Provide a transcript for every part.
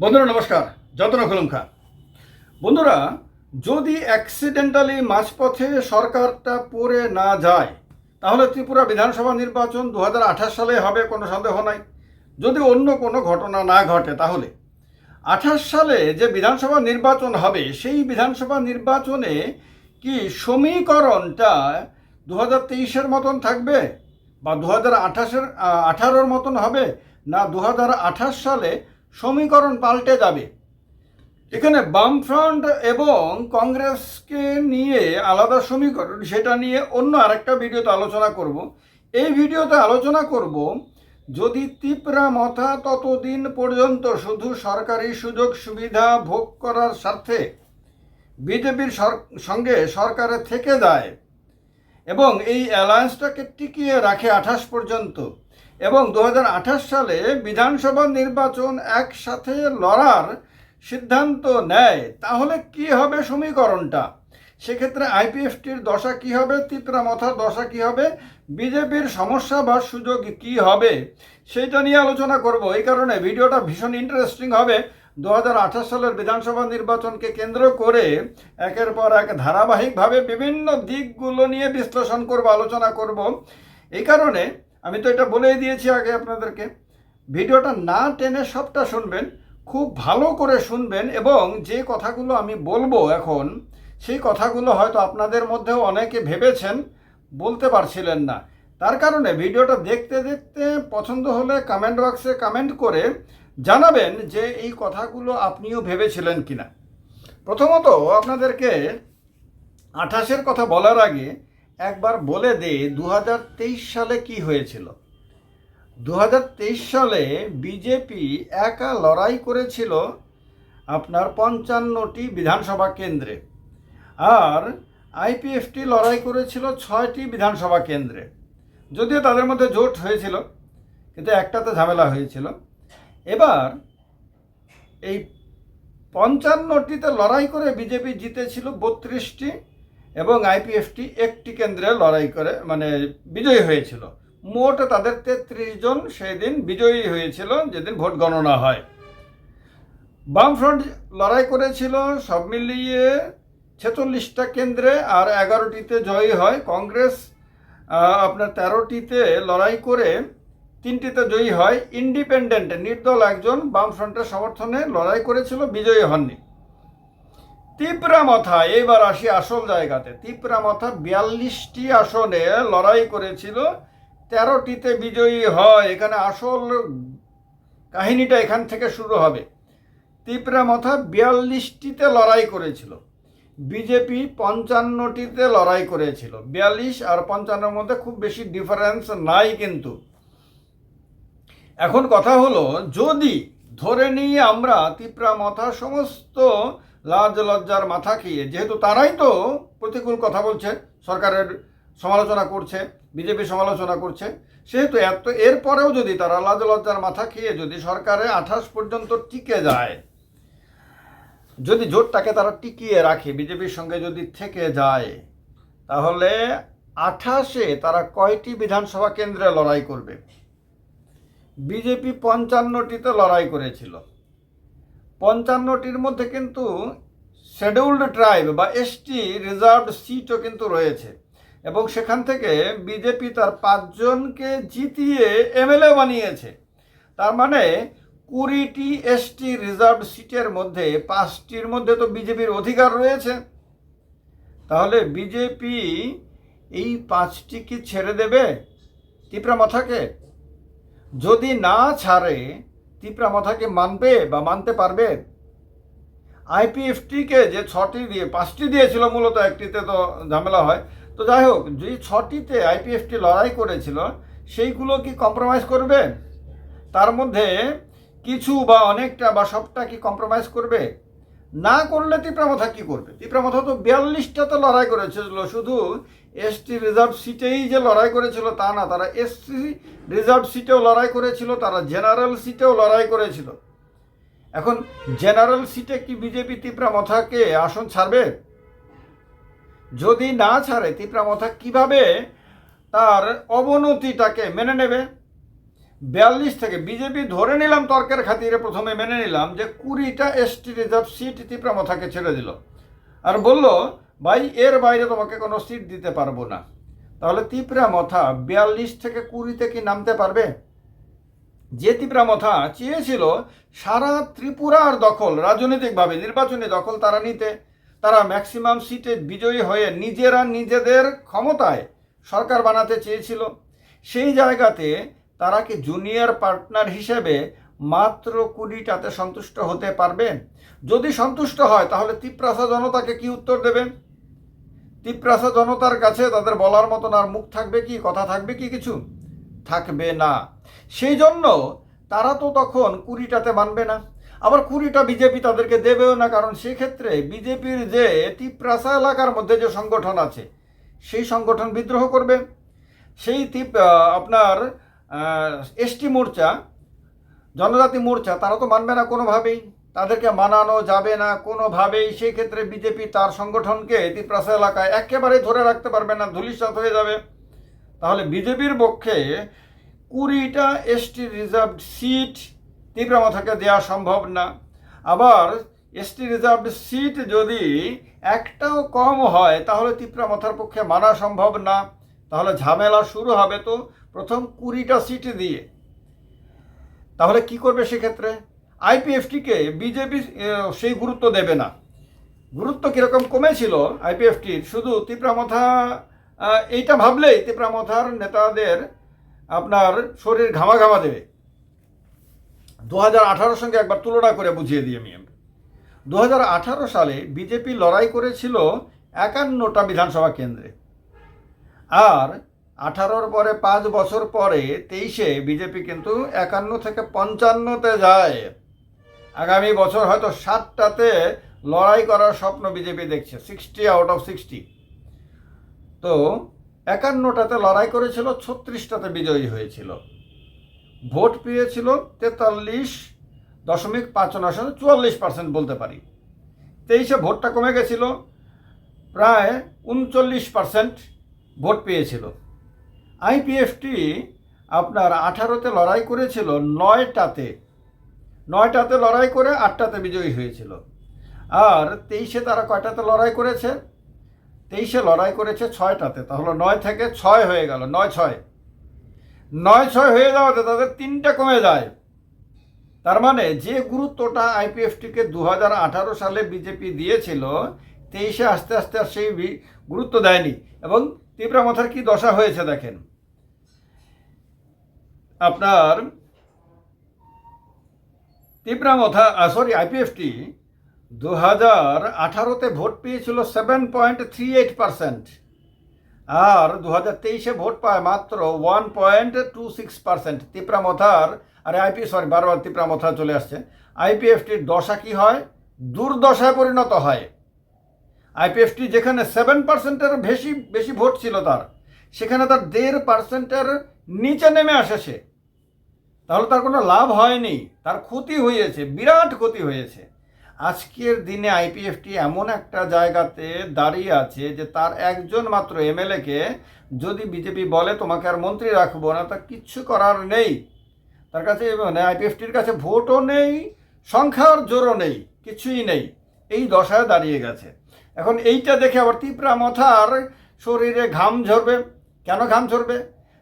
বন্ধুরা, নমস্কার। যতন খুলুম খা বন্ধুরা, যদি অ্যাক্সিডেন্টালি মাঝপথে সরকারটা পড়ে না যায়, তাহলে ত্রিপুরা বিধানসভা নির্বাচন দু হাজার আঠাশ সালে হবে, কোনো সন্দেহ নাই। যদি অন্য কোনো ঘটনা না ঘটে, তাহলে। আঠাশ সালে যে বিধানসভা নির্বাচন হবে, সেই বিধানসভা নির্বাচনে কি সমীকরণটা দু হাজার তেইশের মতন থাকবে? বা দু হাজার আঠাশের আঠারোর মতন হবে? না দু হাজার আঠাশ সালে সমীকরণ পাল্টে যাবে। এখানে বামফ্রন্ট এবং কংগ্রেসকে নিয়ে আলাদা সমীকরণ, সেটা নিয়ে অন্য আরেকটা ভিডিওতে আলোচনা করব। এই ভিডিওতে আলোচনা করব, যদি তিপরা মথা ততদিন পর্যন্ত শুধু সরকারি সুযোগ সুবিধা ভোগ করার স্বার্থে বিজেপির সঙ্গে সরকারে থেকে যায় এবং এই অ্যালায়েন্সটাকে টিকিয়ে রাখে আঠাশ পর্যন্ত এবং দু হাজার আঠাশ সালে বিধানসভা নির্বাচন একসাথে লড়ার সিদ্ধান্ত নেয়। তাহলে কি হবে সমীকরণটা? সেক্ষেত্রে আইপিএফটির দশা কি হবে? তিত্রা মথার দশা কি হবে? বিজেপির সমস্যা বা সুযোগ কি হবে? সেইটা নিয়ে আলোচনা করব। এই কারণে ভিডিওটা ভীষণ ইন্টারেস্টিং হবে। দু হাজার আঠাশ সালের বিধানসভা নির্বাচনকে কেন্দ্র করে একের পর এক ধারাবাহিকভাবে বিভিন্ন দিকগুলো নিয়ে বিশ্লেষণ করব, আলোচনা করব। এই কারণে আমি তো এটা বলেই দিয়েছি আগে আপনাদেরকে। ভিডিওটা না টেনে সবটা শুনবেন, খুব ভালো করে শুনবেন এবং যে কথাগুলো আমি বলব এখন, সেই কথাগুলো হয়তো আপনাদের মধ্যেও অনেকে ভেবেছেন, বলতে পারছিলেন না। তার কারণে ভিডিওটা দেখতে দেখতে পছন্দ হলে কমেন্ট বক্সে কমেন্ট করে জানাবেন যে এই কথাগুলো আপনিও ভেবেছিলেন কিনা। প্রথমত আপনাদেরকে আঠাশের কথা বলার আগে একবার বলে দে দু হাজার তেইশ সালে কি হয়েছিল। দু হাজার তেইশ সালে বিজেপি একা লড়াই করেছিল আপনার পঞ্চান্নটি বিধানসভা কেন্দ্রে। আর আইপিএফটি লড়াই করেছিল ছয়টি বিধানসভা কেন্দ্রে। যদিও তাদের মধ্যে জোট হয়েছিল, কিন্তু একটাতে ঝামেলা হয়েছিল। এবার এই পঞ্চান্নটিতে লড়াই করে বিজেপি জিতেছিল বত্রিশটি এবং আইপিএফটি একটি কেন্দ্রে লড়াই করে মানে বিজয়ী হয়েছিল। মোট তাদের তেত্রিশ জন সেই দিন বিজয়ী হয়েছিল যেদিন ভোট গণনা হয়। বামফ্রন্ট লড়াই করেছিল সব মিলিয়ে ছেচল্লিশটা কেন্দ্রে আর এগারোটিতে জয়ী হয়। কংগ্রেস আপনার তেরোটিতে লড়াই করে তিনটিতে জয়ী হয়। ইন্ডিপেন্ডেন্ট, নির্দল একজন বামফ্রন্টের সমর্থনে লড়াই করেছিল, বিজয়ী হননি। তিপ্রামথা এইবার আসি আসল জায়গাতে। তিপ্রামথা বিয়াল্লিশটি আসনে লড়াই করেছিল, তেরোটিতে বিজয়ী হয়। এখানে আসল কাহিনীটা এখান থেকে শুরু হবে। তিপ্রামথা বিয়াল্লিশটিতে লড়াই করেছিল। বিজেপি পঞ্চান্নটিতে লড়াই করেছিল। বিয়াল্লিশ আর পঞ্চান্নর মধ্যে খুব বেশি ডিফারেন্স নাই কিন্তু। এখন কথা হলো, যদি ধরে নিয়ে আমরা তিপ্রামথা সমস্ত লাজ লজ্জার মাথা খেয়ে যেহেতু তারাই তো প্রতিকূল কথা বলছে, সরকারের সমালোচনা করছে, বিজেপি সমালোচনা করছে, সেহেতু এত, এরপরেও যদি তারা লাজ লজ্জার মাথা খেয়ে যদি সরকারে আঠাশ পর্যন্ত টিকে যায়, যদি জোটটাকে তারা টিকিয়ে রাখে, বিজেপির সঙ্গে যদি থেকে যায়, তাহলে আঠাশে তারা কয়টি বিধানসভা কেন্দ্রে লড়াই করবে? বিজেপি পঞ্চান্নটিতে লড়াই করেছিল। পঞ্চান্নটির মধ্যে কিন্তু শেডিউল্ড ট্রাইব বা এসটি রিজার্ভড সিটও কিন্তু রয়েছে। এবং সেখান থেকে বিজেপি তার পাঁচজনকে জিতিয়ে এমএলএ বানিয়েছে। তার মানে কুড়িটি এসটি রিজার্ভ সিটের মধ্যে পাঁচটির মধ্যে তো বিজেপির অধিকার রয়েছে। তাহলে বিজেপি এই পাঁচটি কি ছেড়ে দেবে? তিপ্রা মাথাকে? যদি না ছাড়ে তিপ্রা মাথাকে মানবে বা মানতে পারবে? আইপিএফটিকে যে ছটি দিয়ে, পাঁচটি দিয়েছিল মূলত একটিতে তো ঝামেলা হয়। তো যাই হোক, যে ছটিতে আইপিএফটি লড়াই করেছিল, সেইগুলো কি কম্প্রোমাইজ করবে? তার মধ্যে কিছু বা অনেকটা বা সবটা কি কম্প্রোমাইজ করবে? না করলে তিপ্রামথা কি করবে? তিপ্রামথা তো বিয়াল্লিশটা তো লড়াই করেছিল, শুধু এসটি রিজার্ভ সিটেই যে লড়াই করেছিল তা না, তারা এসটি রিজার্ভ সিটেও লড়াই করেছিল, তারা জেনারেল সিটেও লড়াই করেছিল। এখন জেনারেল সিটে কি বিজেপি তিপ্রামথাকে আসন ছাড়বে? যদি না ছাড়ে তিপ্রামথা কীভাবে তার অবনতিটাকে মেনে নেবে? বিয়াল্লিশ থেকে, বিজেপি ধরে নিলাম তর্কের খাতিরে প্রথমে মেনে নিলাম যে কুড়িটা এসটি রিজার্ভ সিট তিপ্রামথাকে ছেড়ে দিল। আর বলল ভাই, এর বাইরে তোমাকে কোনো সিট দিতে পারব না। তাহলে তিপরা মথা বিয়াল্লিশ থেকে কুড়িতে কি নামতে পারবে? যে তিপরা মথা চেয়েছিল, সারা ত্রিপুরার দখল, রাজনৈতিকভাবে নির্বাচনী দখল তারা নিতে, তারা ম্যাক্সিমাম সিটে বিজয়ী হয়ে নিজেরা নিজেদের ক্ষমতায় সরকার বানাতে চেয়েছিল। সেই জায়গাতে তারা কি জুনিয়র পার্টনার হিসেবে মাত্র কুড়িটাতে সন্তুষ্ট হতে পারবে? যদি সন্তুষ্ট হয়, তাহলে তিপ্রাসা জনতাকে কি উত্তর দেবে তিপ্রাসা জনতার কাছে তাদের বলার মতন আর মুখ থাকবে কি, কথা থাকবে কি কিছু? থাকবে না। সেই জন্য তারা তো তখন কুড়িটাতে মানবে না। আবার কুড়িটা বিজেপি তাদেরকে দেবেও না, কারণ সেক্ষেত্রে বিজেপির যে তিপ্রাসা এলাকার মধ্যে যে সংগঠন আছে, সেই সংগঠন বিদ্রোহ করবে। সেই তিপ আপনার এসটি মোর্চা, জনজাতি মোর্চা, তারা তো মানবে না কোনোভাবেই। তাদেরকে মানানো যাবে না কোনোভাবেই। সেই ক্ষেত্রে বিজেপি তার সংগঠনকে তিপ্রাসা এলাকায় একেবারে ধরে রাখতে পারবে না, ধুলিসাৎ হয়ে যাবে। তাহলে বিজেপির পক্ষে কুড়িটা এসটি রিজার্ভ সিট তিপ্রামথাকে দেওয়া সম্ভব না। আবার এসটি রিজার্ভ সিট যদি একটাও কম হয়, তাহলে তিপ্রামথার পক্ষে মানা সম্ভব না। তাহলে ঝামেলা শুরু হবে তো প্রথম কুড়িটা সিট দিয়ে। তাহলে কি করবে সেক্ষেত্রে? আইপিএফটিকে বিজেপি সেই গুরুত্ব দেবে না। গুরুত্ব কীরকম কমেছিল আইপিএফটির শুধু তিপ্রামথা আহ, এইটা ভাবলেই তিপ্রামথার নেতাদের আপনার শরীর ঘামা ঘামা দেবে। দু হাজার সঙ্গে একবার তুলনা করে বুঝিয়ে দিই আমি। দু হাজার আঠারো সালে বিজেপি লড়াই করেছিল একান্নটা বিধানসভা কেন্দ্রে। আর আঠারোর পরে পাঁচ বছর পরে তেইশে বিজেপি কিন্তু একান্ন থেকে পঞ্চান্নতে যায়। আগামী বছর হয়তো সাতটাতে লড়াই করার স্বপ্ন বিজেপি দেখছে সিক্সটি আউট অফ সিক্সটি তো একান্নটাতে লড়াই করেছিল, ছত্রিশটাতে বিজয়ী হয়েছিল। ভোট পেয়েছিল তেতাল্লিশ দশমিক পাঁচ নশো চুয়াল্লিশ পার্সেন্ট বলতে পারি। তেইশে ভোটটা কমে গেছিল, প্রায় উনচল্লিশ পার্সেন্ট ভোট পেয়েছিল। আইপিএফটি আপনার আঠারোতে লড়াই করেছিল, নয়টাতে নয়টাতে লড়াই করে আটটাতে বিজয়ী হয়েছিল। আর তেইশে তারা কয়টাতে লড়াই করেছে? তেইশে লড়াই করেছে ছয়টাতে, তাহলে নয় থেকে ছয় হয়ে গেল, নয় ছয়। নয় ছয় হয়ে যাওয়াতে তাদের তিনটা কমে যায়। তার মানে যে গুরুত্বটা আইপিএফটিকে দু হাজার আঠারো সালে বিজেপি দিয়েছিল, তেইশে আস্তে আস্তে আর সেই গুরুত্ব দেয়নি। এবং তীব্রামাথার কি দশা হয়েছে দেখেন। আপনার তীব্রামথা সরি আইপিএফটি দু হাজার আঠারোতে ভোট পেয়েছিল seven point three eight percent আর দু হাজার তেইশে ভোট পায় মাত্র one point two six percent তিপ্রামথার আরে আইপি সরি বারবার তিপ্রামথা চলে আসছে। আইপিএফটির দশা কি হয়? দুর্দশায় পরিণত হয়। আইপিএফটি যেখানে সেভেন পার্সেন্টের বেশি বেশি ভোট ছিল তার, সেখানে তার দেড় পার্সেন্টের নিচে নেমে আসে সে তাহলে তার কোনো লাভ হয়নি। তার ক্ষতি হয়েছে, বিরাট ক্ষতি হয়েছে। আজকের দিনে আইপিএফটি এমন একটা জায়গাতে দাঁড়িয়ে আছে যে তার একজন মাত্র এমএলএকে যদি বিজেপি বলে, তোমাকে আর মন্ত্রী রাখব না তা কিচ্ছু করার নেই। তার কাছে মানে আইপিএফটির কাছে ভোটও নেই, সংখ্যার জোরও নেই, কিছুই নেই। এই দশায় দাঁড়িয়ে গেছে। এখন এইটা দেখে আবার তিপ্রা মথার শরীরে ঘাম ঝরবে। কেন ঘাম ঝরবে?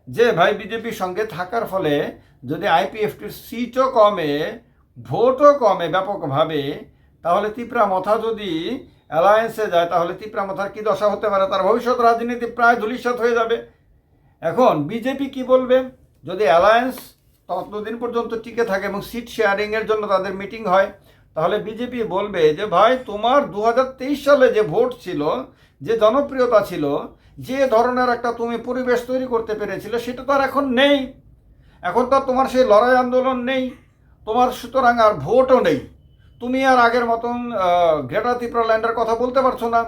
যে ভাই বিজেপির সঙ্গে থাকার ফলে যদি আইপিএফটির সিটও কমে, ভোটও কমে ব্যাপকভাবে, তাহলে তিপ্রা মথা যদি অ্যালায়েন্সে যায়, তাহলে তিপ্রা মথার কী দশা হতে পারে? তার ভবিষ্যৎ রাজনীতি প্রায় ধূলিসাৎ হয়ে যাবে। এখন বিজেপি কি বলবে? যদি অ্যালায়েন্স ততদিন পর্যন্ত টিকে থাকে এবং সিট শেয়ারিংয়ের জন্য তাদের মিটিং হয়, তাহলে বিজেপি বলবে যে, ভাই, তোমার দু হাজার তেইশ সালে যে ভোট ছিল, যে জনপ্রিয়তা ছিল যে ধরনের একটা তুমি পরিবেশ তৈরি করতে পেরেছিলে, সেটা তো আর এখন নেই। এখন তো তোমার সেই লড়াই আন্দোলন নেই, তোমার সুতরাং আর ভোটও নেই। তুমি আর আগের মতন গ্রেটার ত্রিপুরা ল্যান্ডের কথা বলতে পারছ না।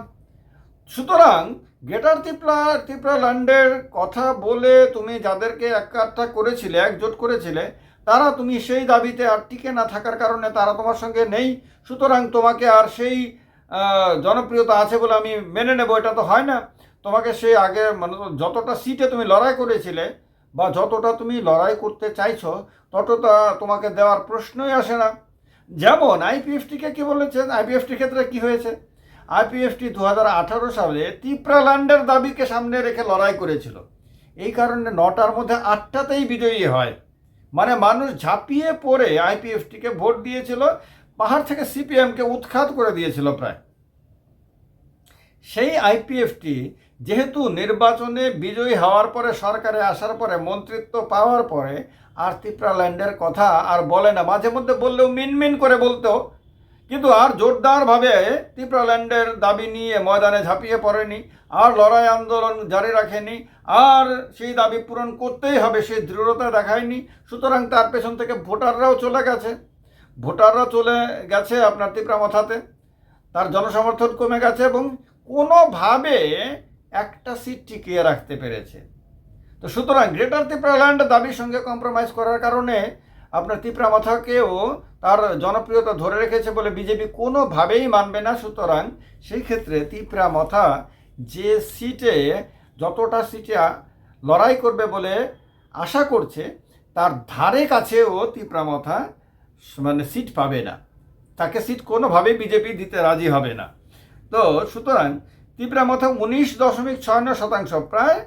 সুতরাং গ্রেটার ত্রিপুরা ত্রিপুরা ল্যান্ডের কথা বলে তুমি যাদেরকে একাট্টা করেছিলে, একজোট করেছিলে, তারা তুমি সেই দাবিতে আর টিকে না থাকার কারণে তারা তোমার সঙ্গে নেই। সুতরাং তোমাকে আর সেই জনপ্রিয়তা আছে বলে আমি মেনে নেব, এটা তো হয় না। তোমাকে সে আগে মানে যতটা সিটে তুমি লড়াই করেছিলে বা যতটা তুমি লড়াই করতে চাইছো, ততটা তোমাকে দেওয়ার প্রশ্নই আসে না। যেমন আইপিএফটিকে কি বলেছেন? আইপিএফটির ক্ষেত্রে কি হয়েছে? আইপিএফটি দু হাজার আঠারো সালে তিপ্রাল্যান্ডের দাবিকে সামনে রেখে লড়াই করেছিল। এই কারণে নটার মধ্যে আটটাতেই বিজয়ী হয়। মানে মানুষ ঝাঁপিয়ে পড়ে আইপিএফটিকে ভোট দিয়েছিল, পাহাড় থেকে সিপিএমকে উৎখাত করে দিয়েছিল প্রায়। সেই আইপিএফটি যেহেতু নির্বাচনে বিজয়ী হওয়ার পরে সরকারে আসার পরে মন্ত্রিত্ব পাওয়ার পরে আর তিপ্রাল্যান্ডের কথা আর বলে না, মাঝে মধ্যে বললেও মিনমিন করে বলতো। কিন্তু আর জোরদারভাবে তিপ্রাল্যান্ডের দাবি নিয়ে ময়দানে ঝাঁপিয়ে পড়েনি, আর লড়াই আন্দোলন জারি রাখেনি, আর সেই দাবি পূরণ করতেই হবে সেই দৃঢ়তা দেখায়নি। সুতরাং তার পেছন থেকে ভোটাররাও চলে গেছে। ভোটাররা চলে গেছে আপনার তিপ্রা মাথাতে। তার জনসমর্থন কমে গেছে এবং কোনোভাবে একটা সিট টিকিয়ে রাখতে পেরেছে। তো সুতরাং গ্রেটার তিপ্রাল্যান্ড দাবির সঙ্গে কম্প্রোমাইজ করার কারণে আপনার তিপ্রা মাথাকেও তার জনপ্রিয়তা ধরে রেখেছে বলে বিজেপি কোনোভাবেই মানবে না। সুতরাং সেই ক্ষেত্রে তিপ্রা মাথা যে সিটে যতটা সিটে লড়াই করবে বলে আশা করছে, তার ধারে কাছেও তিপ্রা মাথা মানে সিট পাবে না। তাকে সিট কোনোভাবেই বিজেপি দিতে রাজি হবে না। তো সুতরাং ত্রিপুরা মতো উনিশ দশমিক ছয় শতাংশ, প্রায়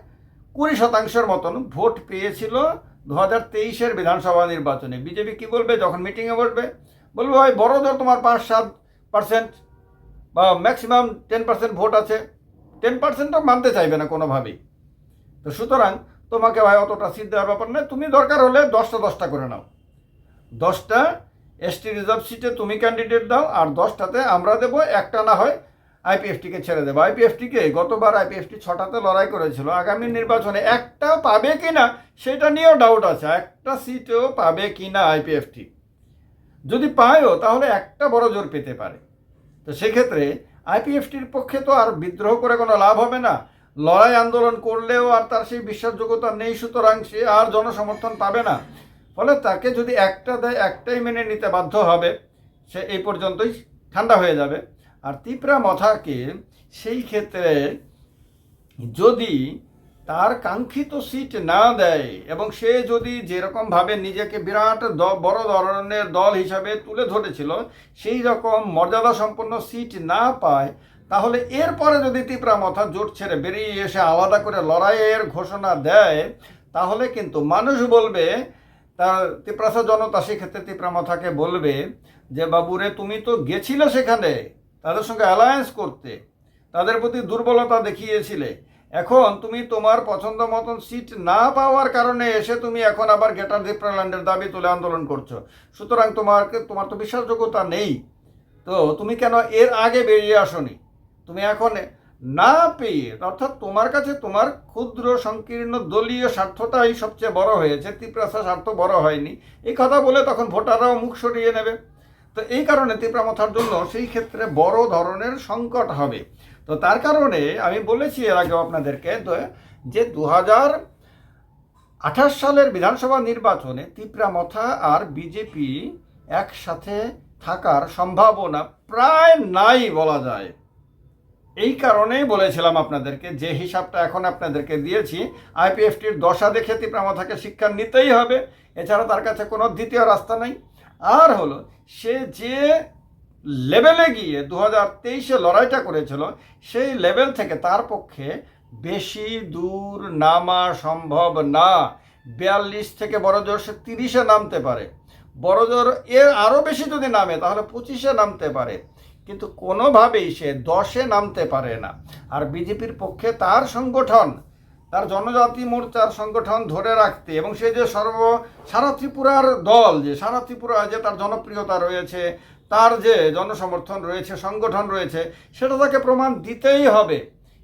কুড়ি শতাংশের মতন ভোট পেয়েছিল দু হাজার তেইশের বিধানসভা নির্বাচনে। বিজেপি কি বলবে যখন মিটিংয়ে বসবে বলবে, ভাই বড় ধর তোমার পাঁচ সাত পার্সেন্ট বা ম্যাক্সিমাম টেন পার্সেন্ট ভোট আছে। টেন পার্সেন্টও মানতে চাইবে না কোনোভাবেই। তো সুতরাং তোমাকে ভাই অতটা সিট দেওয়ার ব্যাপার নয়, তুমি দরকার হলে দশটা দশটা করে নাও। দশটা এসটি রিজার্ভ সিটে তুমি ক্যান্ডিডেট দাও, আর দশটাতে আমরা দেবো, একটা না হয় আইপিএফটিকে ছেড়ে দেবো। আইপিএফটিকে গতবার আইপিএফটি ছটাতে লড়াই করেছিল। আগামী নির্বাচনে একটা পাবে কি না সেটা নিয়েও ডাউট আছে। একটা সিটও পাবে কি না আইপিএফটি? যদি পায়ও, তাহলে একটা বড় জোর পেতে পারে। তো সেক্ষেত্রে আইপিএফটির পক্ষে তো আর বিদ্রোহ করে কোনো লাভ হবে না। লড়াই আন্দোলন করলেও আর তার সেই বিশ্বাসযোগ্যতা নেই, সুতরাং সে আর জনসমর্থন পাবে না। ফলে তাকে যদি একটা দেয়, একটাই মেনে নিতে বাধ্য হবে, সে এই পর্যন্তই ঠান্ডা হয়ে যাবে। আর তিপ্রা মথাকে সেই ক্ষেত্রে যদি তার কাঙ্ক্ষিত সিট না দেয় এবং সে যদি যেরকমভাবে নিজেকে বিরাট বড় ধরনের দল হিসাবে তুলে ধরেছিল, সেই রকম মর্যাদা সম্পন্ন সিট না পায়, তাহলে এরপরে যদি তিপ্রা মথা জোট ছেড়ে বেরিয়ে এসে আলাদা করে লড়াইয়ের ঘোষণা দেয়, তাহলে কিন্তু মানুষ বলবে, তার তিপ্রাসা জনতা সেক্ষেত্রে তিপ্রা মাথাকে বলবে যে, বাবুরে, তুমি তো গেছিলে সেখানে। তাদের সঙ্গে অ্যালায়েন্স করতে। তাদের প্রতি দুর্বলতা দেখিয়েছিলে। এখন তুমি তোমার পছন্দ মতন সিট না পাওয়ার কারণে এসে তুমি এখন আবার গেটার দ্বীপ্রাল্যান্ডের দাবি তুলে আন্দোলন করছ। সুতরাং তোমাকে তোমার তো বিশ্বাসযোগ্যতা নেই। তো তুমি কেন এর আগে বেরিয়ে আসনি? তুমি এখন না পেয়ে, অর্থাৎ তোমার কাছে তোমার ক্ষুদ্র, সংকীর্ণ, দলীয় স্বার্থটাই সবচেয়ে বড় হয়েছে। তীব্রাসা স্বার্থ বড় হয়নি। এই কথা বলে তখন ভোটাররাও মুখ সরিয়ে নেবে। তো এই কারণে তীব্রামথার জন্য সেই ক্ষেত্রে বড় ধরনের সংকট হবে। তো তার কারণে আমি বলেছি এর আগেও আপনাদেরকে যে দু হাজার আঠাশ সালের বিধানসভা নির্বাচনে তিপ্রামথা আর বিজেপি একসাথে থাকার সম্ভাবনা প্রায় নাই বলা যায়। এই কারণেই বলেছিলাম আপনাদেরকে, যে হিসাবটা এখন আপনাদেরকে দিয়েছি, আইপিএফটির দশা দেখে তিপ্রামথাকে শিক্ষা নিতেই হবে। এছাড়া তার কাছে কোনো দ্বিতীয় রাস্তা নাই। আর হলো, সে যে লেভেলে গিয়ে দু হাজার তেইশে লড়াইটা করেছিল, সেই লেভেল থেকে তার পক্ষে বেশি দূর নামা সম্ভব না। বিয়াল্লিশ থেকে বড় জোর সে তিরিশে নামতে পারে। বড় জোর এর আরও বেশি যদি নামে, তাহলে পঁচিশে নামতে পারে। কিন্তু কোনোভাবেই সে দশে নামতে পারে না। আর বিজেপির পক্ষে তার সংগঠন তার জনজাতি মোর্চার সংগঠন ধরে রাখতে এবং সে যে সর্ব সারা ত্রিপুরার দল যে সারা ত্রিপুরায় যে তার জনপ্রিয়তা রয়েছে, তার যে জনসমর্থন রয়েছে, সংগঠন রয়েছে, সেটা তাকে প্রমাণ দিতেই হবে।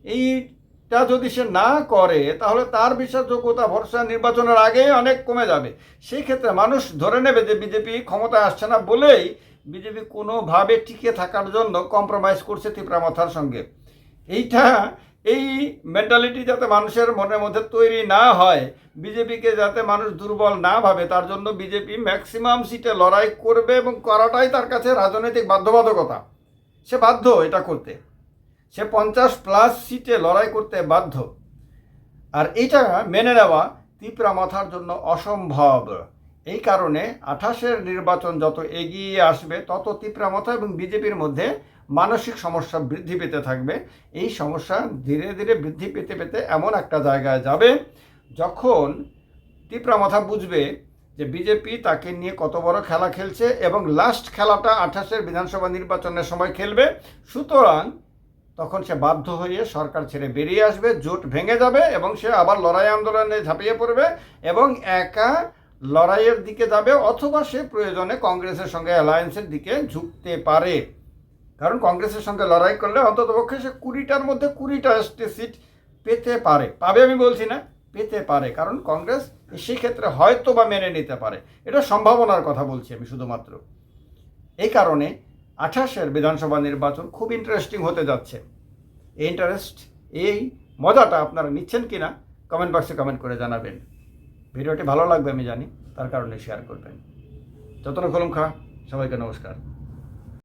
এইটা যদি সে না করে, তাহলে তার বিশ্বাসযোগ্যতা ভরসা নির্বাচনের আগেই অনেক কমে যাবে। সেই ক্ষেত্রে মানুষ ধরে নেবে যে বিজেপি ক্ষমতায় আসছে না বলেই বিজেপি কোনোভাবে টিকে থাকার জন্য কম্প্রোমাইজ করছে ত্রিপুরা তিপ্রামাথার সঙ্গে। এইটা এই মেন্টালিটি যাতে মানুষের মনের মধ্যে তৈরি না হয়, বিজেপিকে যাতে মানুষ দুর্বল না ভাবে, তার জন্য বিজেপি ম্যাক্সিমাম সিটে লড়াই করবে এবং করাটাই তার কাছে রাজনৈতিক বাধ্যবাধকতা। সে বাধ্য এটা করতে। সে পঞ্চাশ প্লাস সিটে লড়াই করতে বাধ্য। আর এইটা মেনে নেওয়া তিপরা মাথার জন্য অসম্ভব। এই কারণে আঠাশের নির্বাচন যত এগিয়ে আসবে, তত তিপরা মাথা এবং বিজেপির মধ্যে মানসিক সমস্যা বৃদ্ধি পেতে থাকবে। এই সমস্যা ধীরে ধীরে বৃদ্ধি পেতে পেতে এমন একটা জায়গায় যাবে যখন তিপরা মাথা বুঝবে যে বিজেপি তাকে নিয়ে কত বড় খেলা খেলছে এবং লাস্ট খেলাটা আঠাশের বিধানসভা নির্বাচনের সময় খেলবে। সুতরাং তখন সে বাধ্য হয়ে সরকার ছেড়ে বেরিয়ে আসবে, জোট ভেঙে যাবে এবং সে আবার লড়াই আন্দোলনে ঝাঁপিয়ে পড়বে এবং একা লড়াইয়ের দিকে যাবে অথবা সে প্রয়োজনে কংগ্রেসের সঙ্গে অ্যালায়েন্সের দিকে ঝুঁকতে পারে। কারণ কংগ্রেসের সঙ্গে লড়াই করলে অন্ততপক্ষে সে কুড়িটার মধ্যে কুড়িটা সিট পেতে পারে। পাবে আমি বলছি না, পেতে পারে। কারণ কংগ্রেস সেই ক্ষেত্রে হয়তো বা মেনে নিতে পারে। এটা সম্ভাবনার কথা বলছি আমি শুধুমাত্র। এই কারণে আঠাশের বিধানসভা নির্বাচন খুব ইন্টারেস্টিং হতে যাচ্ছে। এই ইন্টারেস্ট এই মজাটা আপনারা নিচ্ছেন কি না কমেন্ট বক্সে কমেন্ট করে জানাবেন। ভিডিওটি ভালো লাগবে আমি জানি তার কারণে শেয়ার করবেন। যতন কলম খা সবাইকে নমস্কার।